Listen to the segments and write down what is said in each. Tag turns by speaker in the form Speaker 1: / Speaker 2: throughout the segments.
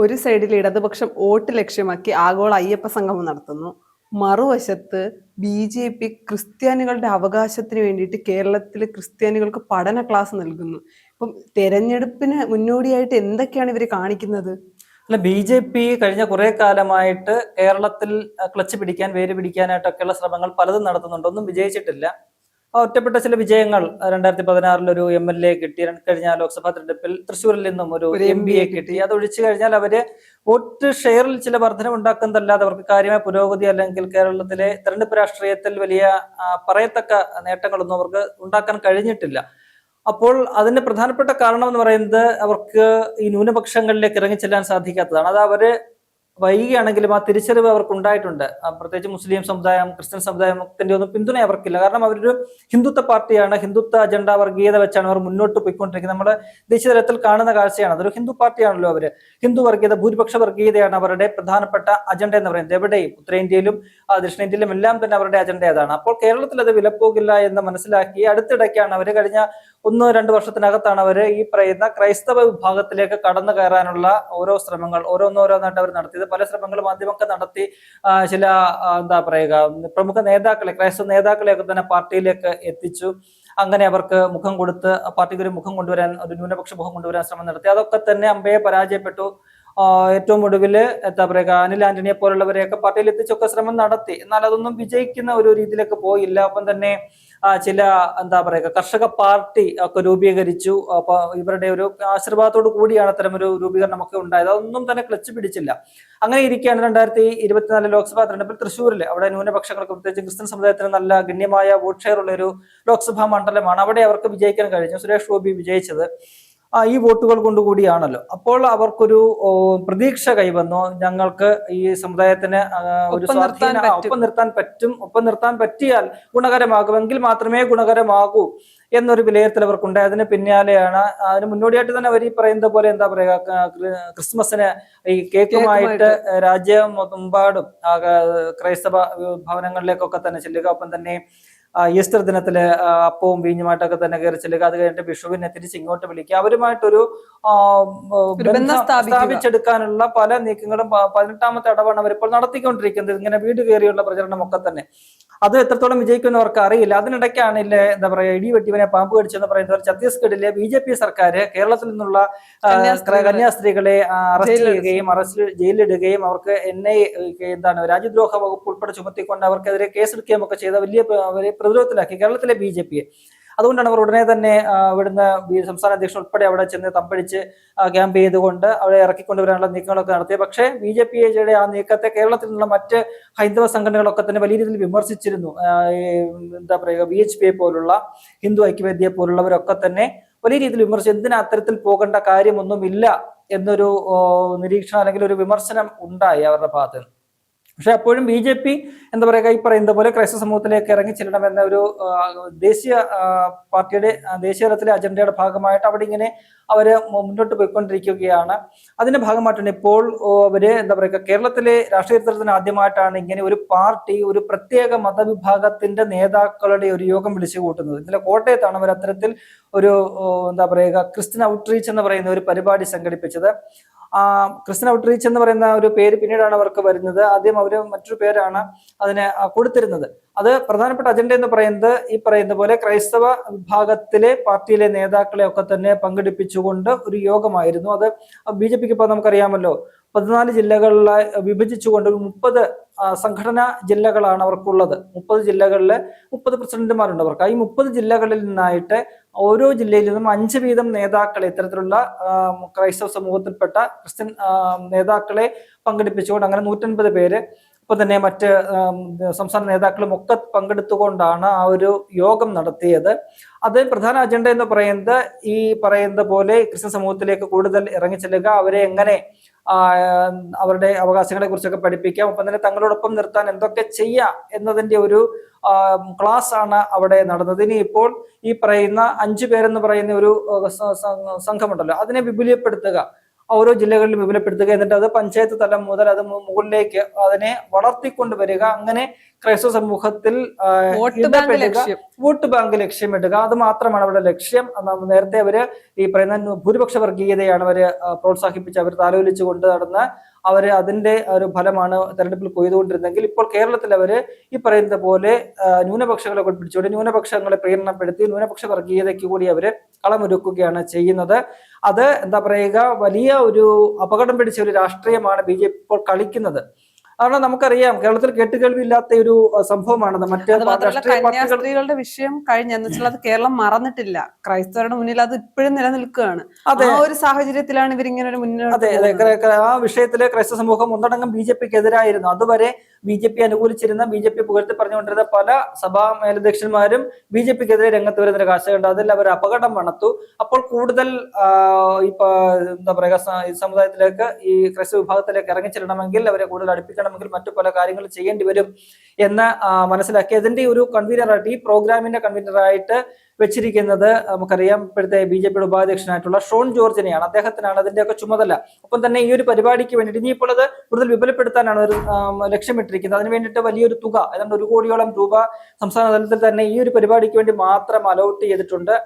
Speaker 1: ഒരു സൈഡിൽ ഇടതുപക്ഷം വോട്ട് ലക്ഷ്യമാക്കി ആഗോള അയ്യപ്പ സംഗമം നടത്തുന്നു. മറുവശത്ത് ബി ജെ പി ക്രിസ്ത്യാനികളുടെ അവകാശത്തിന് വേണ്ടിയിട്ട് കേരളത്തിലെ ക്രിസ്ത്യാനികൾക്ക് പഠന ക്ലാസ് നൽകുന്നു. ഇപ്പം തെരഞ്ഞെടുപ്പിന് മുന്നോടിയായിട്ട് എന്തൊക്കെയാണ് ഇവർ കാണിക്കുന്നത്?
Speaker 2: അല്ല ബി ജെ പി കഴിഞ്ഞ കുറെ കാലമായിട്ട് കേരളത്തിൽ ക്ലച്ച് പിടിക്കാൻ വേര് പിടിക്കാനായിട്ടൊക്കെയുള്ള ശ്രമങ്ങൾ പലതും നടത്തുന്നുണ്ട്. ഒന്നും വിജയിച്ചിട്ടില്ല. ഒറ്റപ്പെട്ട ചില വിജയങ്ങൾ രണ്ടായിരത്തി പതിനാറിൽ ഒരു എം എൽ എ കിട്ടി കഴിഞ്ഞ ലോക്സഭാ തെരഞ്ഞെടുപ്പിൽ തൃശ്ശൂരിൽ നിന്നും ഒരു എം ബി എ കിട്ടി. അത് ഒഴിച്ചു കഴിഞ്ഞാൽ അവർ വോട്ട് ഷെയറിൽ ചില വർധന ഉണ്ടാക്കുന്നതല്ലാതെ അവർക്ക് കാര്യമായ പുരോഗതി അല്ലെങ്കിൽ കേരളത്തിലെ തെരഞ്ഞെടുപ്പ് രാഷ്ട്രീയത്തിൽ വലിയ പറയത്തക്ക നേട്ടങ്ങളൊന്നും അവർക്ക് ഉണ്ടാക്കാൻ കഴിഞ്ഞിട്ടില്ല. അപ്പോൾ അതിന്റെ പ്രധാനപ്പെട്ട കാരണം എന്ന് പറയുന്നത് അവർക്ക് ഈ ന്യൂനപക്ഷങ്ങളിലേക്ക് ഇറങ്ങിച്ചെല്ലാൻ സാധിക്കാത്തതാണ്. അത് അവർ വൈകിയാണെങ്കിലും ആ തിരിച്ചറിവ് അവർക്ക് ഉണ്ടായിട്ടുണ്ട് പ്രത്യേകിച്ച് മുസ്ലിം സമുദായം ക്രിസ്ത്യൻ സമുദായത്തിന്റെ ഒന്നും പിന്തുണ അവർക്കില്ല. കാരണം അവരൊരു ഹിന്ദുത്വ പാർട്ടിയാണ്. ഹിന്ദുത്വ അജണ്ട വർഗീയത വെച്ചാണ് അവർ മുന്നോട്ട് പോയിക്കൊണ്ടിരിക്കുന്നത്. നമ്മുടെ ദേശീയ തലത്തിൽ കാണുന്ന കാഴ്ചയാണ്. അതൊരു ഹിന്ദു പാർട്ടിയാണല്ലോ അവർ. ഹിന്ദു വർഗീയത ഭൂരിപക്ഷ വർഗീയതയാണ് അവരുടെ പ്രധാനപ്പെട്ട അജണ്ട എന്ന് പറയുന്നത്. എവിടെയും ഉത്തരേന്ത്യയിലും ദക്ഷിണേന്ത്യയിലും എല്ലാം തന്നെ അവരുടെ അജണ്ട അതാണ് അപ്പോൾ കേരളത്തിൽ അത് വിലപ്പോകില്ല എന്ന് മനസ്സിലാക്കി അടുത്തിടയ്ക്കാണ് അവർ കഴിഞ്ഞ ഒന്ന് രണ്ട് വർഷത്തിനകത്താണ് അവർ ഈ പറയുന്ന ക്രൈസ്തവ വിഭാഗത്തിലേക്ക് കടന്നു കയറാനുള്ള ഓരോ ശ്രമങ്ങൾ ഓരോന്നോരോന്നായിട്ട് അവർ നടത്തിയത്. പല ശ്രമങ്ങളും മാധ്യമമൊക്കെ നടത്തി ചില എന്താ പറയുക പ്രമുഖ നേതാക്കളെ ക്രൈസ്തവ നേതാക്കളെയൊക്കെ തന്നെ പാർട്ടിയിലേക്ക് എത്തിച്ചു. അങ്ങനെ അവർക്ക് മുഖം കൊടുത്ത് പാർട്ടിക്ക് ഒരു മുഖം കൊണ്ടുവരാൻ ഒരു ന്യൂനപക്ഷ മുഖം കൊണ്ടുവരാൻ ശ്രമം നടത്തി. അതൊക്കെ തന്നെ അമ്പയെ പരാജയപ്പെട്ടു. ഏറ്റവും ഒടുവിൽ എന്താ പറയുക അനിൽ ആന്റണിയെ പോലുള്ളവരെയൊക്കെ പാർട്ടിയിൽ എത്തിച്ചൊക്കെ ശ്രമം നടത്തി. എന്നാൽ അതൊന്നും വിജയിക്കുന്ന ഒരു രീതിയിലേക്ക് പോയില്ല. ഒപ്പം തന്നെ ചില എന്താ പറയുക കർഷക പാർട്ടി ഒക്കെ രൂപീകരിച്ചു. അപ്പൊ ഇവരുടെ ഒരു ആശീർവാദത്തോടു കൂടിയാണ് അത്തരം ഒരു രൂപീകരണം ഒക്കെ ഉണ്ടായത്. അതൊന്നും തന്നെ ക്ലച്ച് പിടിച്ചില്ല. അങ്ങനെ ഇരിക്കുകയാണ് രണ്ടായിരത്തി ഇരുപത്തിനാല് ലോക്സഭാ തെരഞ്ഞെടുപ്പിൽ തൃശ്ശൂരിൽ അവിടെ ന്യൂനപക്ഷങ്ങൾക്ക് പ്രത്യേകിച്ച് ക്രിസ്ത്യൻ സമുദായത്തിന് നല്ല ഗണ്യമായ വോട്ട് ഷെയർ ഉള്ള ഒരു ലോക്സഭാ മണ്ഡലമാണ്. അവിടെ അവർക്ക് വിജയിക്കാൻ കഴിഞ്ഞു. സുരേഷ് ഗോപി വിജയിച്ചത്. ഈ വോട്ടുകൾ കൊണ്ടുകൂടിയാണല്ലോ. അപ്പോൾ അവർക്കൊരു പ്രതീക്ഷ കൈവന്നു. ഞങ്ങൾക്ക് ഈ സമുദായത്തിന് ഒരു
Speaker 1: ഒപ്പം നിർത്താൻ പറ്റും.
Speaker 2: ഒപ്പം നിർത്താൻ പറ്റും. ഒപ്പം നിർത്താൻ പറ്റിയാൽ ഗുണകരമാകുമെങ്കിൽ മാത്രമേ ഗുണകരമാകൂ എന്നൊരു വിലയിരുത്തൽ അവർക്കുണ്ട്. അതിന് പിന്നാലെയാണ് അതിന് മുന്നോടിയായിട്ട് തന്നെ അവർ ഈ പറയുന്ന പോലെ എന്താ പറയുക ക്രിസ്മസിന് ഈ കേക്കുമായിട്ട് രാജ്യമെമ്പാടും ആ, ക്രൈസ്തവ ഭവനങ്ങളിലേക്കൊക്കെ തന്നെ ചെല്ലുക. ഒപ്പം തന്നെ ആ, ഈസ്റ്റർ ദിനത്തിൽ അപ്പവും വീഞ്ഞുമായിട്ടൊക്കെ തന്നെ കയറി ചെല്ലുക. അത് കഴിഞ്ഞിട്ട് വിഷുവിനെ തിരിച്ച് ഇങ്ങോട്ട് വിളിക്കുക. അവരുമായിട്ടൊരു സ്ഥാപിച്ചെടുക്കാനുള്ള പല നീക്കങ്ങളും പതിനെട്ടാമത്തെ അടവാണ് ഇപ്പോൾ നടത്തിക്കൊണ്ടിരിക്കുന്നത്. ഇങ്ങനെ വീട് കയറിയുള്ള പ്രചരണം ഒക്കെ തന്നെ. അത് എത്രത്തോളം വിജയിക്കുമെന്ന് അവർക്ക് അറിയില്ല അതിനിടയ്ക്കാണില്ലേ എന്താ പറയുക ഇടി വെട്ടിവനെ പാമ്പ് കടിച്ചെന്ന് പറയുന്നവർ ഛത്തീസ്ഗഡിലെ ബി ജെ പി സർക്കാർ കേരളത്തിൽ നിന്നുള്ള
Speaker 1: കന്യാസ്ത്രീകളെ
Speaker 2: അറസ്റ്റ് ചെയ്യുകയും അറസ്റ്റ് ജയിലിലിടുകയും അവർക്ക് എൻ ഐ എന്താണ് രാജ്യദ്രോഹ വകുപ്പ് ഉൾപ്പെടെ ചുമത്തിക്കൊണ്ട് അവർക്കെതിരെ കേസെടുക്കുകയും ഒക്കെ ചെയ്ത വലിയ പ്രതിരോധത്തിലാക്കി കേരളത്തിലെ ബി ജെ പിയെ അതുകൊണ്ടാണ് അവർ ഉടനെ തന്നെ ഇവിടുന്ന് സംസ്ഥാന അധ്യക്ഷൻ ഉൾപ്പെടെ അവിടെ ചെന്ന് തമ്പടിച്ച് ക്യാമ്പ് ചെയ്തുകൊണ്ട് അവരെ ഇറക്കിക്കൊണ്ടുവരാനുള്ള നീക്കങ്ങളൊക്കെ നടത്തിയത് പക്ഷേ ബി ജെ പിയുടെ ആ നീക്കത്തെ കേരളത്തിൽ നിന്നുള്ള മറ്റ് ഹൈന്ദവ സംഘടനകളൊക്കെ തന്നെ വലിയ രീതിയിൽ വിമർശിച്ചിരുന്നു. എന്താ പറയുക ബി എച്ച് പി പോലുള്ള ഹിന്ദു ഐക്യവേദിയെ പോലുള്ളവരൊക്കെ തന്നെ വലിയ രീതിയിൽ വിമർശിച്ചു. എന്തിനാ അത്തരത്തിൽ പോകേണ്ട കാര്യമൊന്നുമില്ല എന്നൊരു നിരീക്ഷണം അല്ലെങ്കിൽ ഒരു വിമർശനം ഉണ്ടായി അവരുടെ ഭാഗത്ത് പക്ഷെ അപ്പോഴും ബി ജെ പി എന്താ പറയുക ഈ പറയുന്ന പോലെ ക്രൈസ്തവ സമൂഹത്തിലേക്ക് ഇറങ്ങി ചെല്ലണമെന്ന ഒരു ദേശീയ പാർട്ടിയുടെ ദേശീയ തലത്തിലെ അജണ്ടയുടെ ഭാഗമായിട്ട് അവിടെ ഇങ്ങനെ അവർ മുന്നോട്ട് പോയിക്കൊണ്ടിരിക്കുകയാണ്. അതിന്റെ ഭാഗമായിട്ടാണ് ഇപ്പോൾ അവർ എന്താ പറയുക കേരളത്തിലെ രാഷ്ട്രീയ ചരിത്രത്തിന് ആദ്യമായിട്ടാണ് ഇങ്ങനെ ഒരു പാർട്ടി ഒരു പ്രത്യേക മതവിഭാഗത്തിന്റെ നേതാക്കളുടെ ഒരു യോഗം വിളിച്ചു കൂട്ടുന്നത് ഇന്നലെ കോട്ടയത്താണ് അവർ അത്തരത്തിൽ ഒരു എന്താ പറയുക ക്രിസ്ത്യൻ ഔട്ട്റീച്ച് എന്ന് പറയുന്ന ഒരു പരിപാടി സംഘടിപ്പിച്ചത്. ക്രിസ്ത്യൻ ഔട്ട്റീച്ച് എന്ന് പറയുന്ന ഒരു പേര് പിന്നീടാണ് അവർക്ക് വരുന്നത്. ആദ്യം അവർ മറ്റൊരു പേരാണ് അതിന് കൊടുത്തിരുന്നത്. അത് പ്രധാനപ്പെട്ട അജണ്ട എന്ന് പറയുന്നത് ഈ പറയുന്ന പോലെ ക്രൈസ്തവ വിഭാഗത്തിലെ പാർട്ടിയിലെ നേതാക്കളെ ഒക്കെ തന്നെ പങ്കെടുപ്പിച്ചുകൊണ്ട് ഒരു യോഗമായിരുന്നു. അത് ബി ജെ പിക്ക് ഇപ്പോൾ നമുക്കറിയാമല്ലോ. പതിനാല് ജില്ലകളിലെ വിഭജിച്ചുകൊണ്ട് ഒരു മുപ്പത് സംഘടനാ ജില്ലകളാണ് അവർക്കുള്ളത്. മുപ്പത് ജില്ലകളിലെ മുപ്പത് പ്രസിഡന്റുമാരുണ്ട് അവർക്ക്. ഈ മുപ്പത് ജില്ലകളിൽ നിന്നായിട്ട് ഓരോ ജില്ലയിൽ നിന്നും അഞ്ച് വീതം നേതാക്കളെ ഇത്തരത്തിലുള്ള ക്രൈസ്തവ സമൂഹത്തിൽപ്പെട്ട ക്രിസ്ത്യൻ നേതാക്കളെ പങ്കെടുപ്പിച്ചുകൊണ്ട് അങ്ങനെ നൂറ്റൻപത് പേര് ഇപ്പൊ തന്നെ മറ്റ് സംസ്ഥാന നേതാക്കളും ഒക്കെ പങ്കെടുത്തുകൊണ്ടാണ് ആ ഒരു യോഗം നടത്തിയത്. അത് പ്രധാന അജണ്ട എന്ന് പറയുന്നത് ഈ പറയുന്ന പോലെ ക്രിസ്ത്യൻ സമൂഹത്തിലേക്ക് കൂടുതൽ ഇറങ്ങിച്ചെല്ലുക അവരെ എങ്ങനെ അവരുടെ അവകാശങ്ങളെ കുറിച്ചൊക്കെ പഠിപ്പിക്കാം. ഒപ്പം തന്നെ തങ്ങളോടൊപ്പം നിർത്താൻ എന്തൊക്കെ ചെയ്യാം എന്നതിന്റെ ഒരു ക്ലാസ് ആണ് അവിടെ നടന്നത്. ഇനി ഇപ്പോൾ ഈ പറയുന്ന അഞ്ചു പേരെന്ന് പറയുന്ന ഒരു സംഘമുണ്ടല്ലോ. അതിനെ വിപുലപ്പെടുത്തുക ഓരോ ജില്ലകളിൽ വിപുലപ്പെടുത്തുക. എന്നിട്ട് അത് പഞ്ചായത്ത് തലം മുതൽ അത് മുകളിലേക്ക് അതിനെ വളർത്തിക്കൊണ്ട് വരിക. അങ്ങനെ ക്രൈസ്തവ സമൂഹത്തിൽ
Speaker 1: വോട്ട് ബാങ്ക്
Speaker 2: ലക്ഷ്യമിടുക അത് മാത്രമാണ് അവരുടെ ലക്ഷ്യം. നേരത്തെ അവർ ഈ പറയുന്ന ഭൂരിപക്ഷ വർഗീയതയാണ് അവർ പ്രോത്സാഹിപ്പിച്ച് അവർ താലോലിച്ചു കൊണ്ട് നടന്ന് അവർ അതിന്റെ ഒരു ഫലമാണ് തെരഞ്ഞെടുപ്പിൽ കൊയ്തുകൊണ്ടിരുന്നെങ്കിൽ ഇപ്പോൾ കേരളത്തിൽ അവർ ഈ പറയുന്ന പോലെ ന്യൂനപക്ഷങ്ങളെ കൊണ്ട് പിടിച്ചുകൊണ്ട് ന്യൂനപക്ഷങ്ങളെ പ്രേരണപ്പെടുത്തി ന്യൂനപക്ഷ വർഗീയതയ്ക്ക് കൂടി അവർ കളമൊരുക്കുകയാണ് ചെയ്യുന്നത്. അത് എന്താ പറയുക വലിയ ഒരു അപകടം പിടിച്ച ഒരു രാഷ്ട്രീയമാണ് ബി ഇപ്പോൾ കളിക്കുന്നത്. കാരണം നമുക്കറിയാം. കേരളത്തിൽ കേട്ടുകേൾവിയില്ലാത്ത ഒരു സംഭവമാണ് മറ്റ്
Speaker 1: കന്യാസ്ത്രീകളുടെ വിഷയം കഴിഞ്ഞ എന്ന് വെച്ചാൽ അത് കേരളം മറന്നിട്ടില്ല. ക്രൈസ്തവരുടെ മുന്നിൽ അത് ഇപ്പോഴും നിലനിൽക്കുകയാണ്.
Speaker 2: അതെ.
Speaker 1: ഒരു സാഹചര്യത്തിലാണ് ഇവരിങ്ങനെ ഒരു മുന്നോട്ട്
Speaker 2: അതെ അതെ. ആ വിഷയത്തിൽ ക്രൈസ്തവ സമൂഹം ഒന്നടങ്കം ബി ജെ പിക്ക് എതിരായിരുന്നു അതുവരെ ബി ജെ പി അനുകൂലിച്ചിരുന്ന ബി ജെ പി പുകഴ്ത്തി പറഞ്ഞുകൊണ്ടിരുന്ന പല സഭാ മേലധ്യക്ഷന്മാരും ബി ജെ പിക്കെതിരെ രംഗത്ത് വരുന്ന കാഴ്ച കണ്ടു അതിൽ അവർ അപകടം വണത്തു അപ്പോൾ കൂടുതൽ എന്താ പറയുക ഈ സമുദായത്തിലേക്ക് ഈ ക്രൈസ്തവ വിഭാഗത്തിലേക്ക് ഇറങ്ങിച്ചെല്ലണമെങ്കിൽ അവരെ കൂടുതൽ അടുപ്പിക്കണമെങ്കിൽ മറ്റു പല കാര്യങ്ങൾ ചെയ്യേണ്ടി വരും എന്ന് മനസ്സിലാക്കി. അതിന്റെ ഒരു കൺവീനറായിട്ട് ഈ പ്രോഗ്രാമിന്റെ കൺവീനറായിട്ട് വെച്ചിരിക്കുന്നത് നമുക്കറിയാം ഇപ്പോഴത്തെ ബി ജെ പിയുടെ ഉപാധ്യക്ഷനായിട്ടുള്ള ഷോൺ ജോർജിനെയാണ്. അദ്ദേഹത്തിനാണ് അതിന്റെയൊക്കെ ചുമതല. ഒപ്പം തന്നെ ഈ ഒരു പരിപാടിക്ക് വേണ്ടിയിട്ട് ഇനിയിപ്പോൾ അത് കൂടുതൽ വിപുലപ്പെടുത്താനാണ് ഒരു ലക്ഷ്യമിട്ടിരിക്കുന്നത്. അതിന് വേണ്ടിയിട്ട് വലിയൊരു തുക ഏതാണ്ട് ഒരു കോടിയോളം രൂപ സംസ്ഥാന തലത്തിൽ തന്നെ ഈ ഒരു പരിപാടിക്ക് വേണ്ടി മാത്രം അലോട്ട് ചെയ്തിട്ടുണ്ട്.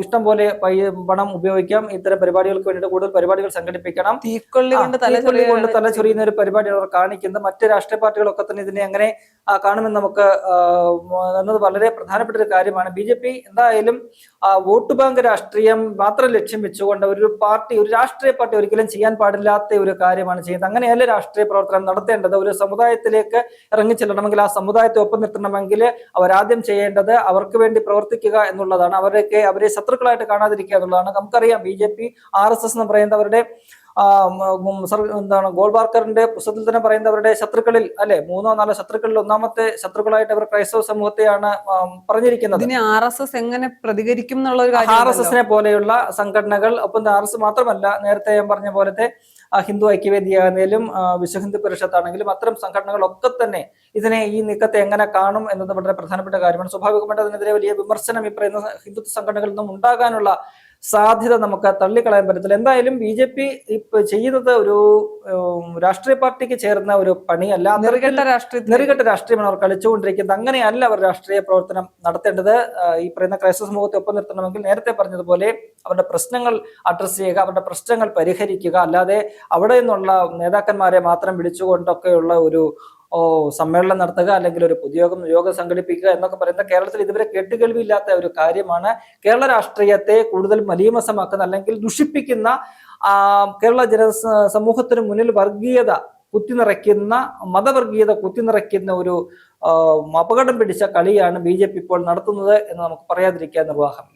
Speaker 2: ഇഷ്ടം പോലെ പണം ഉപയോഗിക്കാം. ഇത്തരം പരിപാടികൾക്ക് വേണ്ടിയിട്ട് കൂടുതൽ പരിപാടികൾ സംഘടിപ്പിക്കണം.
Speaker 1: തീക്കൊള്ളി കൊണ്ട് തല
Speaker 2: ചൊറിയുന്ന ഒരു പരിപാടിയാണ് അവർ കാണിക്കുന്നത്. മറ്റ് രാഷ്ട്രീയ പാർട്ടികളൊക്കെ തന്നെ ഇതിനെ എങ്ങനെ കാണുമെന്ന് നമുക്ക് എന്നത് വളരെ പ്രധാനപ്പെട്ട ഒരു കാര്യമാണ്. ബി ജെ പി എന്തായാലും വോട്ട് ബാങ്ക് രാഷ്ട്രീയം മാത്രം ലക്ഷ്യം വെച്ചുകൊണ്ട് ഒരു പാർട്ടി ഒരു രാഷ്ട്രീയ പാർട്ടി ഒരിക്കലും ചെയ്യാൻ പാടില്ലാത്ത ഒരു കാര്യമാണ് ചെയ്യുന്നത്. അങ്ങനെയല്ല രാഷ്ട്രീയ പ്രവർത്തനം നടത്തേണ്ടത്. ഒരു സമുദായത്തിലേക്ക് ഇറങ്ങിച്ചെല്ലണമെങ്കിൽ ആ സമുദായത്തെ ഒപ്പം നിർത്തണമെങ്കിൽ അവരാദ്യം ചെയ്യേണ്ടത് അവർക്ക് വേണ്ടി പ്രവർത്തിക്കുക എന്നുള്ളതാണ്. അവരൊക്കെ അവരെ ശത്രുക്കളായിട്ട് കാണാതിരിക്കുക എന്നുള്ളതാണ് നമുക്കറിയാം. B J P R S S എന്ന് സർ- എന്താണ് ഗോൾബാർക്കറിന്റെ പുസ്തകത്തിൽ തന്നെ പറയുന്നവരുടെ ശത്രുക്കളിൽ അല്ലെ മൂന്നോ നാലോ ശത്രുക്കളിൽ ഒന്നാമത്തെ ശത്രുക്കളായിട്ട് അവർ ക്രൈസ്തവ സമൂഹത്തെയാണ് പറഞ്ഞിരിക്കുന്നത്.
Speaker 1: ആർ എസ് എസ് എങ്ങനെ പ്രതികരിക്കും എന്നുള്ള ഒരു
Speaker 2: ആർ എസ് എസിനെ പോലെയുള്ള സംഘടനകൾ ഒപ്പം ആർ എസ് മാത്രമല്ല നേരത്തെ ഞാൻ പറഞ്ഞ പോലത്തെ ഹിന്ദു ഐക്യവേദി ആണെങ്കിലും ആ, വിശ്വ ഹിന്ദു പരിഷത്താണെങ്കിലും അത്തരം സംഘടനകളൊക്കെ തന്നെ ഇതിനെ ഈ നീക്കത്തെ എങ്ങനെ കാണും എന്നത് വളരെ പ്രധാനപ്പെട്ട കാര്യമാണ്. സ്വാഭാവികമായിട്ട് അതിനെതിരെ വലിയ വിമർശനം ഈ പറയുന്ന ഹിന്ദുത്വ സംഘടനകളിൽ നിന്നും ഉണ്ടാകാനുള്ള സാധ്യത നമുക്ക് തള്ളിക്കളയാൻ പറ്റത്തില്ല. എന്തായാലും ബി ജെ പി ഇപ്പൊ ചെയ്യുന്നത് ഒരു രാഷ്ട്രീയ പാർട്ടിക്ക് ചേർന്ന ഒരു പണിയല്ല.
Speaker 1: നെറുകെട്ട
Speaker 2: നെറുകെട്ട രാഷ്ട്രീയമാണ് അവർ കളിച്ചുകൊണ്ടിരിക്കുന്നത്. അങ്ങനെയല്ല അവർ രാഷ്ട്രീയ പ്രവർത്തനം നടത്തേണ്ടത്. ഈ പറയുന്ന ക്രൈസ്തവ സമൂഹത്തെ ഒപ്പം നിർത്തണമെങ്കിൽ നേരത്തെ പറഞ്ഞതുപോലെ അവരുടെ പ്രശ്നങ്ങൾ അഡ്രസ് ചെയ്യുക അവരുടെ പ്രശ്നങ്ങൾ പരിഹരിക്കുക. അല്ലാതെ അവിടെ നിന്നുള്ള നേതാക്കന്മാരെ മാത്രം വിളിച്ചുകൊണ്ടൊക്കെയുള്ള ഒരു ഓ സമ്മേളനം നടത്തുക അല്ലെങ്കിൽ ഒരു പൊതുയോഗം യോഗം സംഘടിപ്പിക്കുക എന്നൊക്കെ പറയുന്ന കേരളത്തിൽ ഇതുവരെ കേട്ടുകേൾവിയില്ലാത്ത ഒരു കാര്യമാണ്. കേരള രാഷ്ട്രീയത്തെ കൂടുതൽ മലീമസമാക്കുന്ന അല്ലെങ്കിൽ ദുഷിപ്പിക്കുന്ന കേരള ജന സമൂഹത്തിന് മുന്നിൽ വർഗീയത കുത്തിനിറയ്ക്കുന്ന മതവർഗീയത കുത്തിനിറയ്ക്കുന്ന ഒരു അപകടം പിടിച്ച കളിയാണ് ബി ജെ പി ഇപ്പോൾ നടത്തുന്നത് എന്ന് നമുക്ക് പറയാതിരിക്കാൻ നിർവാഹമില്ല